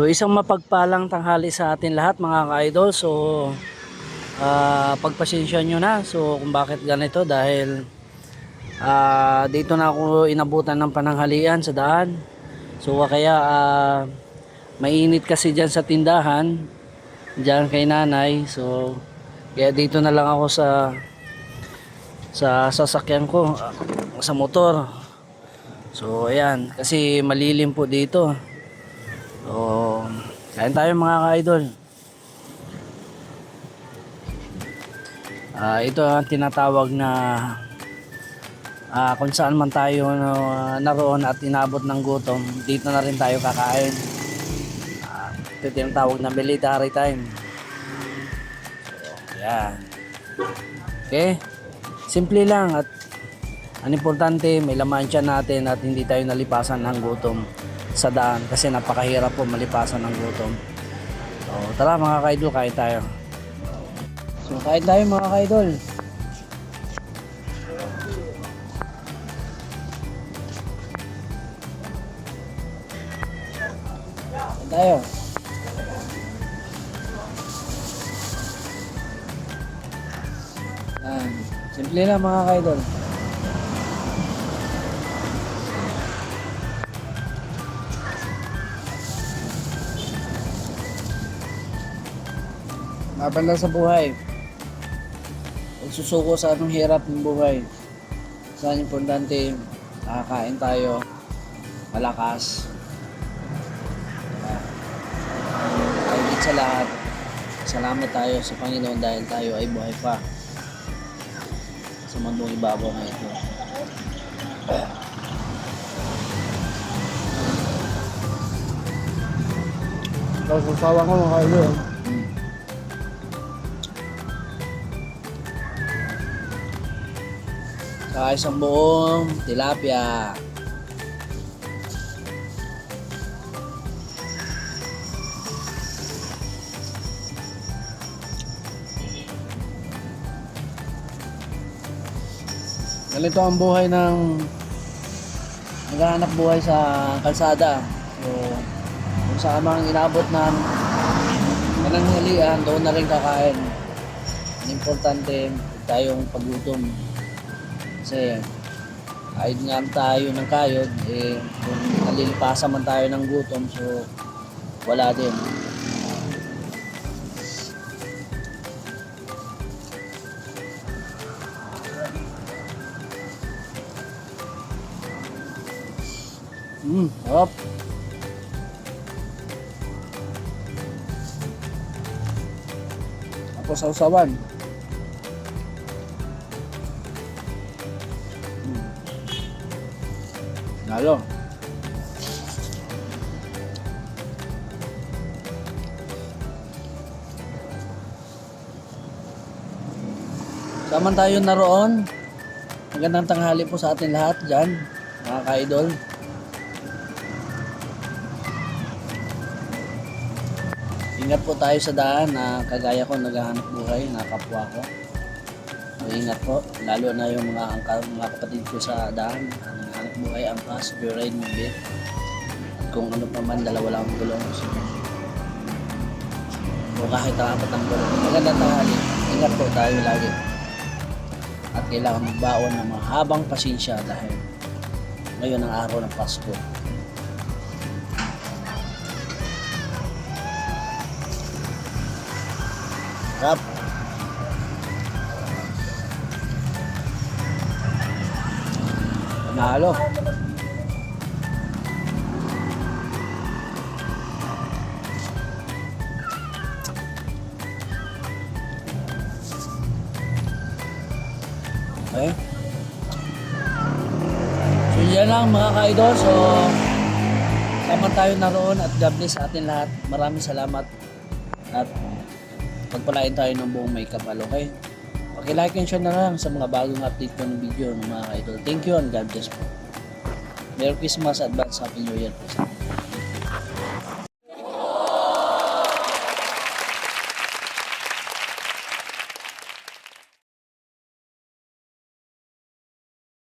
So isang mapagpalang tanghali sa atin lahat mga ka-idol. So ah pagpasensya nyo na. So kung bakit ganito dahil ah dito na ako inabutan ng pananghalian sa daan. So kaya ah mainit kasi dyan sa tindahan. Dyan kay nanay. So kaya dito na lang ako sa sa sasakyan ko sa motor. So ayan kasi malilim po dito. So, kain tayo mga ka-idol. Ah, ito ang tinatawag na ah, kung saan man tayo no, naroon at inabot ng gutom, dito na rin tayo kakain. Ah, ito tinatawag na military time. So, yan. Okay? Simple lang at ang importante, may laman siya natin at hindi tayo nalipasan ng gutom sa daan kasi napakahirap po malipasan ng gutom. So, tara mga kaidol, kain tayo. So, kain tayo mga kaidol. Kain tayo. Yan. Simple lang mga kaidol. Laban lang sa buhay. Huwag susuko sa anong hirap ng buhay. Saan importante, nakakain tayo, malakas. Higit sa lahat, salamat tayo sa Panginoon dahil tayo ay buhay pa sa mundong ibabaw na ito. Tapos usawa ko mga kaidol. Saka isang buong tilapia. Ganito ang buhay ng naghahanap buhay sa kalsada. So, kung saan mang inabot ng pananghalian, doon na rin kakain. Ang importante, tayong pagutom. Kasi kahit nga tayo ng kayod, eh, kung nalilipasan man tayo ng gutom, so wala din. Hmm, sarap. Tapos sausawan. Lalo. Saman tayo naroon. Magandang tanghali po sa atin lahat dyan, mga ka-idol. Ingat po tayo sa daan na kagaya ko naghahanap buhay, na kapwa ko. So, ingat po, lalo na yung mga angka, mga kapatid ko sa daan, ang naghahanap buhay, angkas, purine, mabit. At kung ano pa man, dalawa lang ang gulong. So, o kahit ang apat ang gulong. Magandang tanghali, ingat po tayo lagi. At kailangan magbaon ng mahabang pasensya dahil ngayon ang araw ng Pasko. Rap. Panalo. Okay. So yan lang mga ka-idol. So sama tayo naroon at God bless atin lahat. Maraming salamat at pagpalain tayo ng buong may kapal, okay? Okay, like and share na lang sa mga bagong update ko ng video ng mga idol. Thank you and God bless po. Merry Christmas, Advance Happy New Year po sa